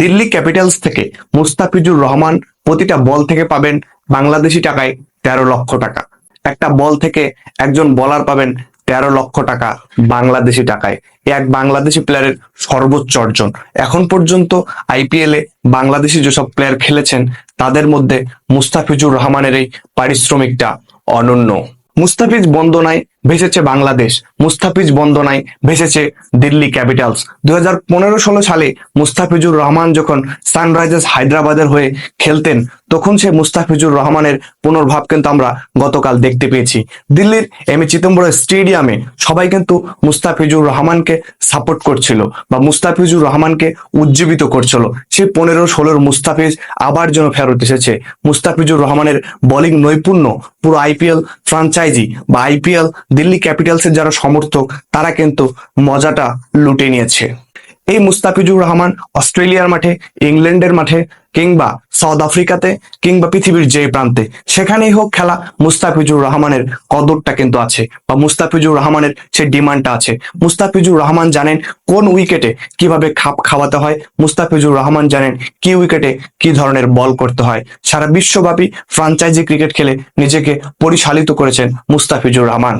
Delhi Capitals থেকে মুস্তাফিজুর রহমান প্রতিটা বল থেকে পাবেন বাংলাদেশি টাকায় তেরো লক্ষ টাকা। একটা বল থেকে একজন বলার পাবেন তেরো লক্ষ টাকা বাংলাদেশি টাকায়। এক বাংলাদেশি প্লেয়ারের সর্বোচ্চ অর্জন। এখন পর্যন্ত আইপিএলে বাংলাদেশি যেসব প্লেয়ার খেলেছেন, তাদের মধ্যে মুস্তাফিজুর রহমানের এই পারিশ্রমিকটা অনন্য। মুস্তাফিজ বন্দনায় ভেসেছে বাংলাদেশ, মুস্তাফিজ বন্দনায় ভেসেছে দিল্লি ক্যাপিটালস। দু হাজার সালে মুস্তাফিজুর রহমান যখন সানরাইজার্স হায়দ্রাবাদের হয়ে খেলতেন তখন সে মুস্তাফিজুর রহমানের পুনর্ভাব কিন্তু আমরা গতকাল দেখতে পেয়েছি। দিল্লির এম. এ. চিদম্বরম স্টেডিয়ামে সবাই কিন্তু মুস্তাফিজুর রহমানকে সাপোর্ট করছিল বা মুস্তাফিজুর রহমানকে উজ্জীবিত করছিল। সে পনেরো ষোলোর মুস্তাফিজ আবার যেন ফেরত এসেছে। মুস্তাফিজুর রহমানের বোলিং নৈপুণ্য পুরো আইপিএল ফ্রাঞ্চাইজি বা আইপিএল দিল্লি ক্যাপিটালসের যারা সমর্থক, তারা কিন্তু মজাটা লুটে নিয়েছে। এই মুস্তাফিজুর রহমান অস্ট্রেলিয়ার মাঠে, ইংল্যান্ডের মাঠে কিংবা সাউথ আফ্রিকাতে কিংবা পৃথিবীর যে প্রান্তে, সেখানেই হোক খেলা মুস্তাফিজুর রহমানের কদরটা কিন্তু আছে বা মুস্তাফিজুর রহমানের সে ডিমান্ডটা আছে। মুস্তাফিজুর রহমান জানেন কোন উইকেটে কীভাবে খাপ খাওয়াতে হয়, মুস্তাফিজুর রহমান জানেন কি উইকেটে কি ধরনের বল করতে হয়। সারা বিশ্বব্যাপী ফ্রাঞ্চাইজি ক্রিকেট খেলে নিজেকে পরিচালিত করেছেন মুস্তাফিজুর রহমান।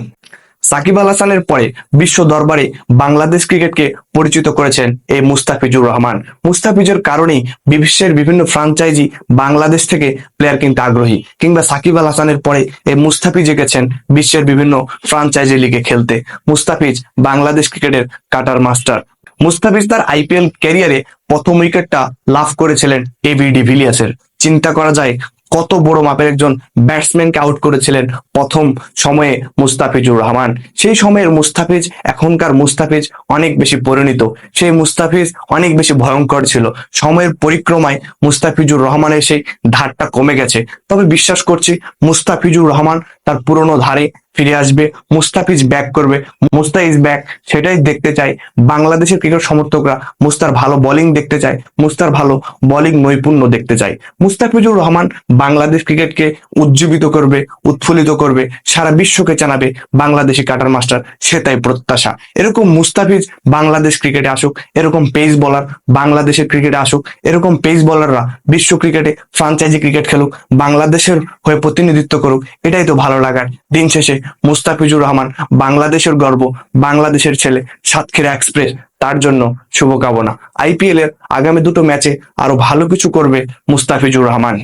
সাকিব আল হাসানের পরে বিশ্ব দরবারে বাংলাদেশ ক্রিকেটকে পরিচিত করেছেন এই মুস্তাফিজুর রহমান। মুস্তাফিজের কারণেই বিশ্বের বিভিন্ন ফ্রাঞ্চাইজি বাংলাদেশ থেকে প্লেয়ার কিনতে আগ্রহী কিংবা সাকিব আল হাসানের পরে এই মুস্তাফিজ গেছেন বিশ্বের বিভিন্ন ফ্রাঞ্চাইজি লিগে খেলতে। মুস্তাফিজ বাংলাদেশ ক্রিকেটের কাটার মাস্টার। মুস্তাফিজ তার আইপিএল ক্যারিয়ারে প্রথম উইকেটটা লাভ করেছিলেন এবি ডিভিলিয়ার্সের চিন্তা করা যায় কত বড় মাপের একজন ব্যাটসম্যানকে আউট করেছিলেন প্রথম সময়ে মুস্তাফিজুর রহমান। সেই সময়ের মুস্তাফিজ, এখনকার মুস্তাফিজ অনেক বেশি পরিণত। সেই মুস্তাফিজ অনেক বেশি ভয়ঙ্কর ছিল। সময়ের পরিক্রমায় মুস্তাফিজুর রহমানের সেই ধারটা কমে গেছে। তবে বিশ্বাস করছি, মুস্তাফিজুর রহমান তার পুরনো ধারে ফিরে আসবে, মুস্তাফিজ ব্যাক করবে মুস্তাফিজ ব্যাক সেটাই দেখতে চাই। বাংলাদেশের ক্রিকেট সমর্থকরা মুস্তার ভালো বোলিং দেখতে চায়, মুস্তার ভালো বোলিং নৈপুণ্য দেখতে চায়। মুস্তাফিজুর রহমান বাংলাদেশ ক্রিকেটকে উজ্জীবিত করবে, উৎফুল্লিত করবে, সারা বিশ্বকে জানাবে বাংলাদেশি কাটার মাস্টার সেটাই প্রত্যাশা। এরকম মুস্তাফিজ বাংলাদেশ ক্রিকেটে আসুক, এরকম পেস বলার বাংলাদেশের ক্রিকেটে আসুক, এরকম পেস বলাররা বিশ্ব ক্রিকেটে ফ্রাঞ্চাইজি ক্রিকেট খেলুক, বাংলাদেশের হয়ে প্রতিনিধিত্ব করুক, এটাই তো ভালো লাগার দিন শেষে মুস্তাফিজুর রহমান বাংলাদেশের গর্ব, বাংলাদেশের ছেলে সাতক্ষীরা এক্সপ্রেস, তার জন্য শুভকামনা। আইপিএল এর আগামী দুটো ম্যাচে আরও ভালো কিছু করবে মুস্তাফিজুর রহমান।